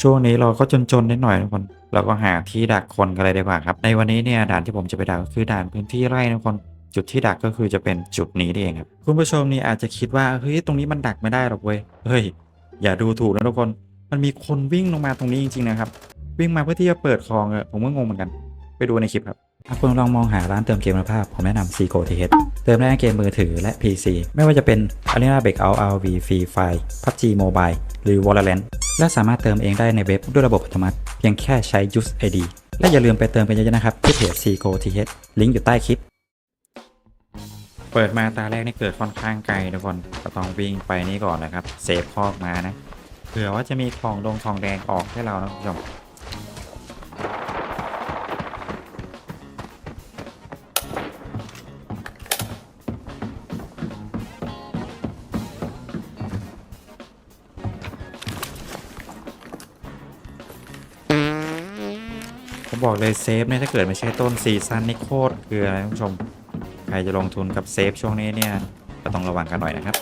ช่วงนี้เราก็จนๆนิดหน่อยทุกคนเราก็หาที่ดักคนกันเลยดีกว่าครับ ในวันนี้เนี่ยด่านที่ผมจะไปดักก็คือด่านพื้นที่ไร่นะทุกคนจุดที่ดักก็คือจะเป็นจุดนี้นี่เองครับคุณผู้ชมนี่อาจจะคิดว่าเฮ้ยตรงนี้มันดักไม่ได้หรอกเว้ยเฮ้ยอย่าดูถูกนะทุกคน มันมีคนวิ่งลงมาตรงนี้จริงๆนะครับ วิ่งมาเพื่อที่จะเปิดคลองเออผมก็งงเหมือนกัน ไปดูในคลิปครับ ถ้าคุณลองมองหาร้านเติมเกมคุณภาพ ผมแนะนำ c ีโกทีเเติมได้ทั้งเกมมือถือและ PC ไม่ว่าจะเป็น Arena Breakout RV Free Fire PUBG Mobile หรือ Valorant และสามารถเติมเองได้ในเว็บด้วยระบบอัตโนมัติ เพียงแค่ใช้ Use ID และอย่าลืมไปเติมกันเยอะๆนะครับ ที่เพจ c ีโกทีลิงก์อยู่ใต้คลิป เปิดมาตาแรกนี่เกิดค่อนข้างไกลทุกคนก็ต้องวิ่งไปนี่ก่อนนะครับเซฟคอกมานะเผื่อว่าจะมีของดงทองแดงออกให้เรานะคุณผู้ชม บอกเลยเซฟเนี่ยถ้าเกิดไม่ใช่ต้นซีซั่นนี่โคตรเกลือนะคุณผู้ชม ใครจะลงทุนกับเซฟช่วงนี้เนี่ยก็ต้องระวังกันหน่อยนะครับ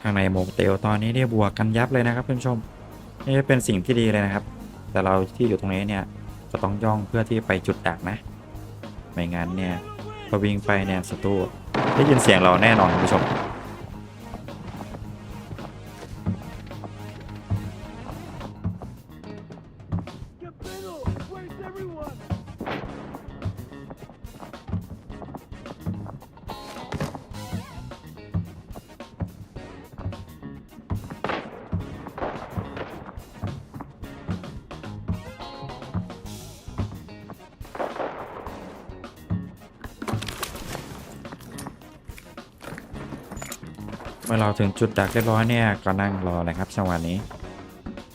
ข้างในโมกเตลตอนนี้เนี่ยบวกกันยับเลยนะครับคุณผู้ชม นี่เป็นสิ่งที่ดีเลยนะครับ แต่เราที่อยู่ตรงนี้เนี่ยก็ต้องย่องเพื่อที่ไปจุดดักนะ ไม่งั้นเนี่ยพอวิ่งไปเนี่ยศัตรูได้ยินเสียงเราแน่นอนคุณผู้ชม มื่อเราถึงจุดดักเรียบร้อยเนี่ยก็นั่งรอเลยครับจังหวะนี้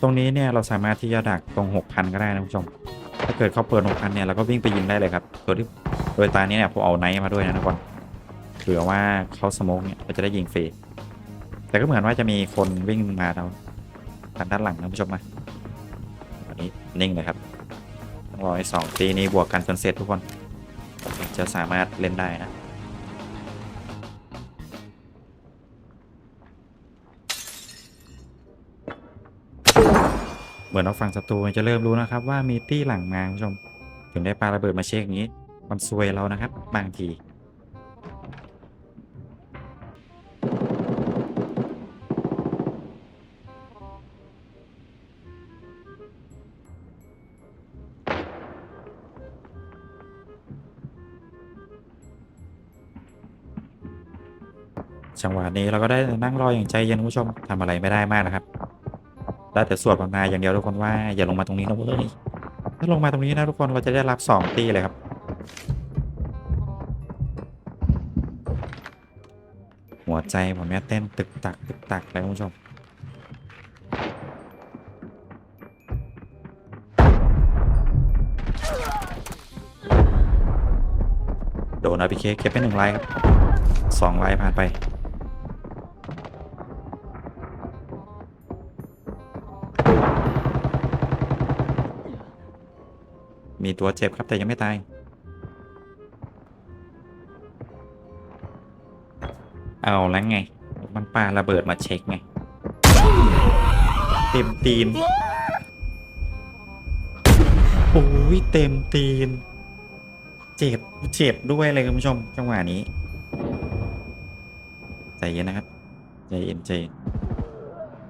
ตรงนี้เนี่ยเราสามารถที่จะดักตรง 6,000 ก็ได้นะคุณผู้ชม ถ้าเกิดเขาเปิด 6,000 เนี่ยเราก็วิ่งไปยิงได้เลยครับโดยที่โดยตานี้เนี่ยผมเอาไนท์มาด้วยนะทุกคนเผื่อว่าเขาสโมกเนี่ยเราจะได้ยิงฟรีแต่ก็เหมือนว่าจะมีคนวิ่งมาเราทางด้านหลังนะคุณผู้ชมนะวันนี้นิ่งเลยครับต้องรอให้สองตีนี้บวกกันจนเสร็จทุกคน จะสามารถเล่นได้นะ เหมือนเราฟังศัตรูจะเริ่มรู้นะครับ ว่ามีตี้หลังมาคุณผู้ชมถึงได้ปาระเบิดมาเช็คอย่างนี้มันซวยเรานะครับ บางทีจังหวะนี้เราก็ได้นั่งรออย่างใจเย็นคุณผู้ชมทำอะไรไม่ได้มากนะครับ ได้แต่สวดภาวนาอย่างเดียวทุกคนว่าอย่าลงมาตรงนี้นะเว้ยถ้าลงมาตรงนี้นะทุกคนเราจะได้รับสองตีเลยครับหัวใจผมเนี่ยเต้นตึกตักตึกตักเลยคุณผู้ชมโดนอาพีเคเก็บไปหนึ่งไลน์ครับสองไลน์ผ่านไป มีตัวเจ็บครับแต่ยังไม่ตาย เอาแล้วไง มันปาระเบิดมาเช็คไง เต็มตีน โอ้ยเต็มตีน เจ็บ เจ็บด้วยเลยคุณผู้ชม จังหวะนี้ ใจเย็นนะครับ ใจเย็นใจน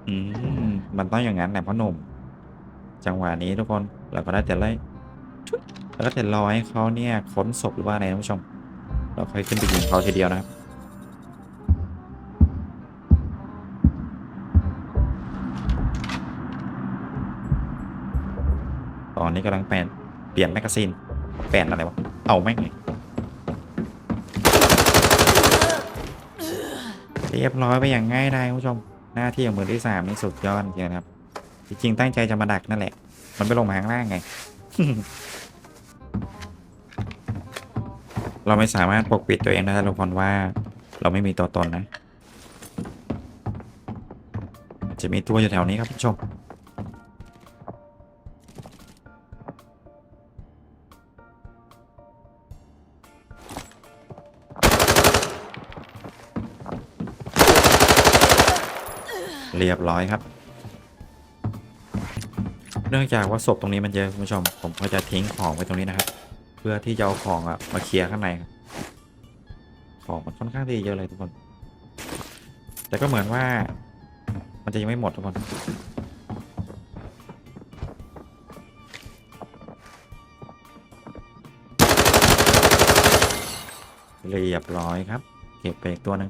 อืม มันต้องอย่างนั้นแหละพ่อหนุ่ม จังหวะนี้ทุกคนเราก็ได้แต่ไล่ แล้วก็แต่รอให้เขาเนี่ยค้นศพหรือว่าอะไรนะผู้ชม เราค่อยขึ้นไปยิงเขาทีเดียวนะครับตอนนี้กำลังแปลนเปลี่ยนแมกกาซีนแปลนอะไรวะ เอาแม่งเลยเรียบร้อยไปอย่างง่ายด้คุณผู้ชม หน้าที่ของมือที่สามนี่สุดยอดจริงๆครับ จริงๆตั้งใจจะมาดักนั่นแหละ มันไปลงมาข้างล่างไง เราไม่สามารถปกปิดตัวเองได้ทุกคนว่า เราไม่มีตัวตนนะ จะมีตัวอยู่แถวนี้ครับผู้ชมเรียบร้อยครับ เนื่องจากว่าศพตรงนี้มันเยอะคุณผู้ชม ผมก็จะทิ้งของไว้ตรงนี้นะครับ พื่อที่จะเอาของอะมาเคลียร์ข้างในครับของมันค่อนข้างที่จะเยอะเลยทุกคน แต่ก็เหมือนว่า มันจะยังไม่หมดทุกคนเรียบร้อยครับ เก็บไปอีกตัวหนึ่ง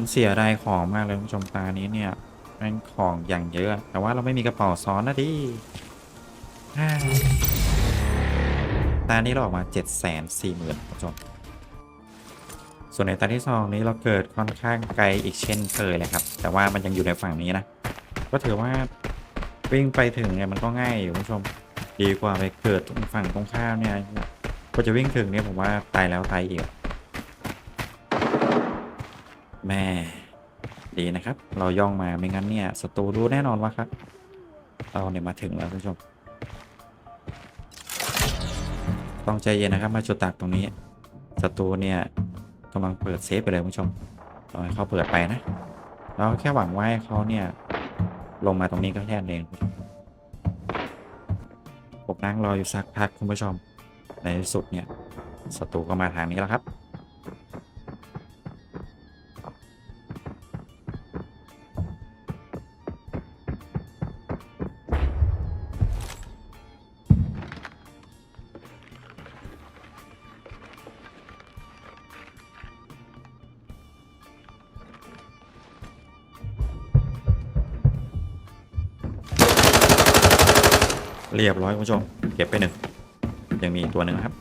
ผมเสียดายของมากเลยคุณผู้ชมตานี้เนี่ยแม่งของอย่างเยอะ แต่ว่าเราไม่มีกระเป๋าซ้อนนะดิอ่าตานี้เราออกมา 7 4 0 0 0 0คุณผู้ชม ส่วนในตาที่สองนี้เราเกิดค่อนข้างไกลอีกเช่นเคยเลยครับ แต่ว่ามันยังอยู่ในฝั่งนี้นะ ก็ถือว่าวิ่งไปถึงเนี่ยมันก็ง่ายอยู่คุณผู้ชม ดีกว่าไปเกิดตรงฝั่งตรงข้ามเนี่ยก็จะวิ่งถึงเนี่ยผมว่าตายแล้วตายอีก แม่ดีนะครับ เราย่องมาไม่งั้นเนี่ยศัตรูรู้แน่นอนว่าครับ เราเนี่ยมาถึงแล้วคุณผู้ชม ต้องใจเย็นนะครับ มาจุดตักตรงนี้ศัตรูเนี่ยกำลังเปิดเซฟไปเลยคุณผู้ชมเราให้เขาเปิดไปนะเราแค่หวังว่าเขาเนี่ยลงมาตรงนี้ก็แค่นั้นเองผมนั่งรออยู่สักพักคุณผู้ชม ในที่สุดเนี่ยศัตรูก็มาทางนี้แล้วครับ เรียบร้อยคุณผู้ชม เก็บไปหนึ่ง ยังมีอีกตัวหนึ่งครับ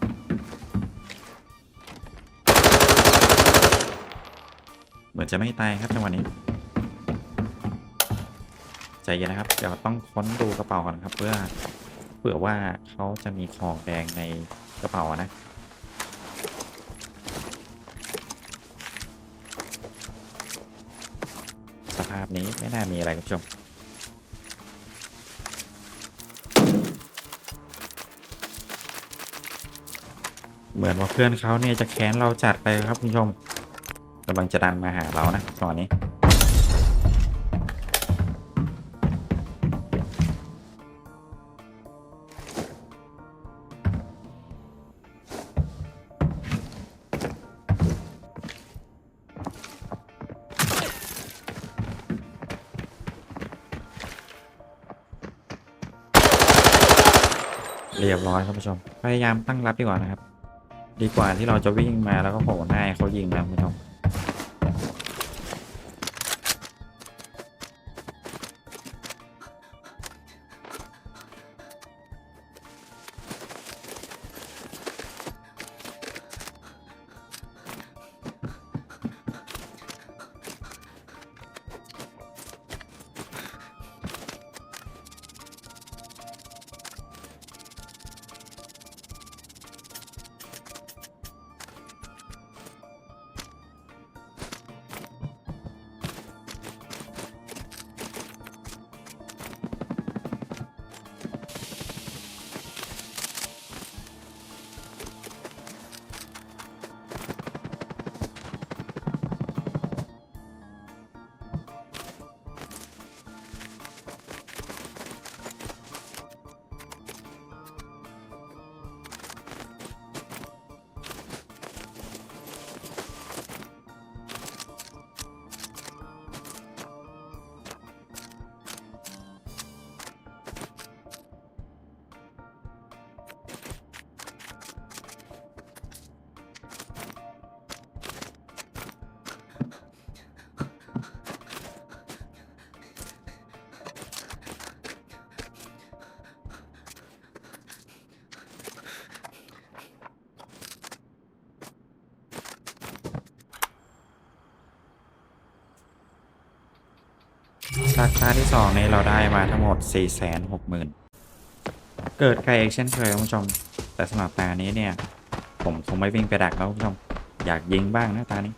เหมือนจะไม่ตายครับจังหวะนี้ ใจเย็นนะครับ เดี๋ยวต้องค้นดูกระเป๋าก่อนครับ เพื่อเผื่อว่าเขาจะมีของแดงในกระเป๋านะสภาพนี้ไม่น่ามีอะไรคุณผู้ชม เหมือนว่าเพื่อนเขาเนี่ยจะแค้นเราจัดไปครับคุณผู้ชมกำลังจะดันมาหาเรานะตอนนี้เรียบร้อยครับผู้ชม พยายามตั้งรับดีกว่านะครับ ดีกว่าที่เราจะวิ่งมาแล้วก็โผล่หน้าให้เขายิงนะคุณผู้ชม ซากตาที่สองนี้เราได้มาทั้งหมด 4 6 0 0 0 0 เกิดไกลเอกเช่นเคยคุณผู้ชม แต่สำหรับตานี้เนี่ย ผมคงไม่วิ่งไปดักแล้วคุณผู้ชม อยากยิงบ้างนะตานี้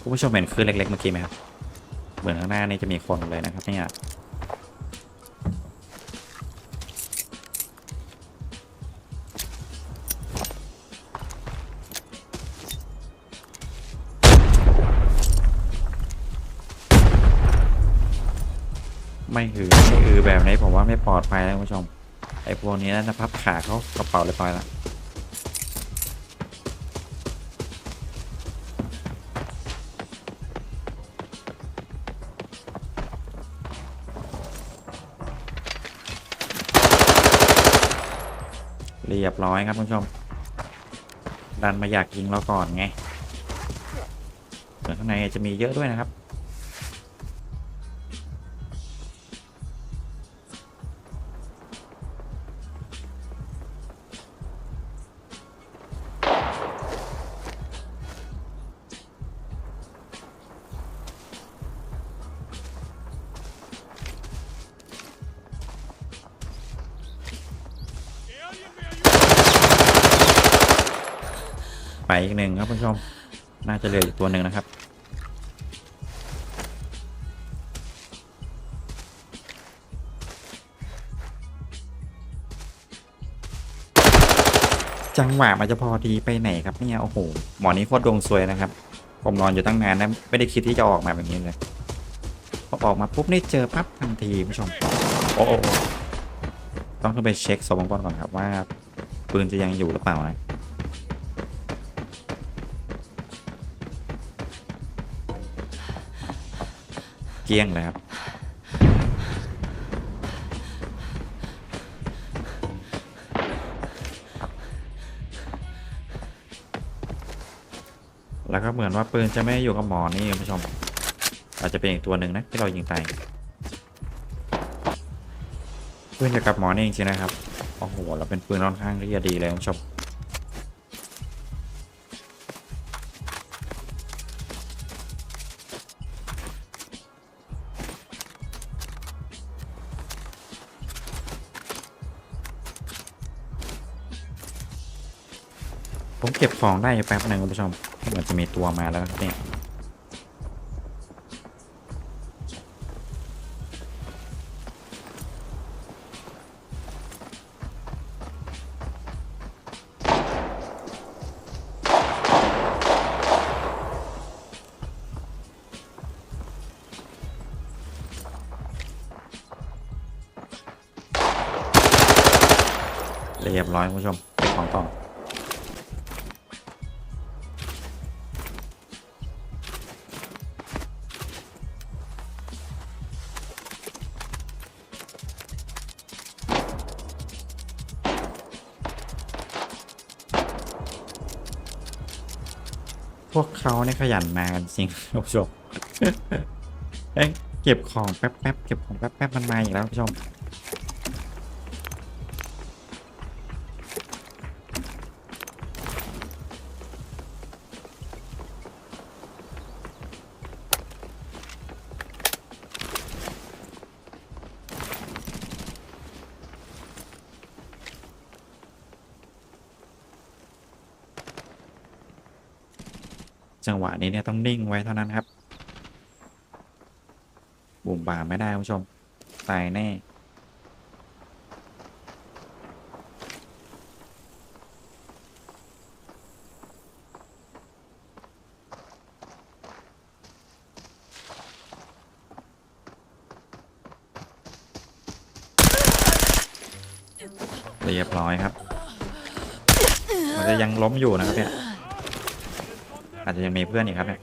คุณผู้ชมเห็นคลื่นเล็กๆเมื่อกี้ไหมครับ เหมือนข้างหน้านี่จะมีคนเลยนะครับเนี่ย ไม่หือไม่อือแบบนี้ผมว่าไม่ปลอดภัยแล้วคุณผู้ชม ไอ้พวกนี้น่ะพับขาเขากระเป๋าเรียบร้อยแล้วเรียบร้อยครับคุณผู้ชม ดันมาอยากยิงเราก่อนไงส่วนข้างในจะมีเยอะด้วยนะครับ ไปอีกหนึ่งครับคุณผู้ชม น่าจะเหลืออีกตัวหนึ่งนะครับ จังหวะมันจะพอดีไปไหนครับเนี่ยโอ้โหหมอนี้โคตรดวงซวยนะครับ ผมนอนอยู่ตั้งนานนะไม่ได้คิดที่จะออกมาแบบนี้เลยพอออกมาปุ๊บนี่เจอปั๊บทันทีคุณผู้ชม โอ้โหต้องขึ้นไปเช็คสมบัติก่อนครับว่าปืนจะยังอยู่หรือเปล่านะ กลี้ยงเลยครับ แล้วก็เหมือนว่าปืนจะไม่อยู่กับหมอนี่คุณผู้ชม อาจจะเป็นอีกตัวหนึ่งนะที่เรายิงตายปืนอยู่กับหมอนี่จริงๆนะครับ โอ้โห เราเป็นปืนค่อนข้างที่จะดีเลยคุณผู้ชม ผมเก็บของได้แป๊บหนึงคุณผู้ชมเหมือนจะมีตัวมาแล้วครับเนี่ยเรียบร้อยคุณผู้ชมเก็บของต่อ วกเขาเนี่ยขยันมากันจริงคุณผู้ชมเอ้ยเก็บของแป๊บๆเก็บของแป๊บๆมันมาอีกแล้วคุณผู้ชม จังหวะนี้เนี่ยต้องนิ่งไว้เท่านั้นครับ บุ่มบ่าไม่ได้คุณผู้ชม ตายแน่ เรียบร้อยครับ มันจะยังล้มอยู่นะครับเนี่ย อาจจะยังมีเพื่อนอีกครับเนี่ย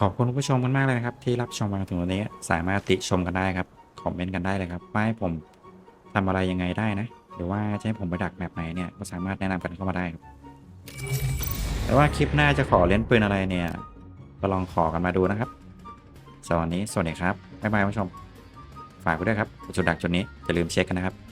ขอบคุณผู้ชมกันมากเลยนะครับ ที่รับชมมาถึงวันนี้ สามารถติชมกันได้ครับ คอมเมนต์กันได้เลยครับว่าให้ผมทำอะไรยังไงได้นะ หรือว่าจะให้ผมไปดักแบบไหนเนี่ยก็สามารถแนะนำกันเข้ามาได้ครับแต่ว่าคลิปหน้าจะขอเล่นปืนอะไรเนี่ย ก็ลองขอกันมาดูนะครับสำหรับวันนี้สวัสดีครับบ๊ายบายผู้ชม ฝากไว้ด้วยครับจุดดักจุดนี้อย่าลืมเช็คกันนะครับ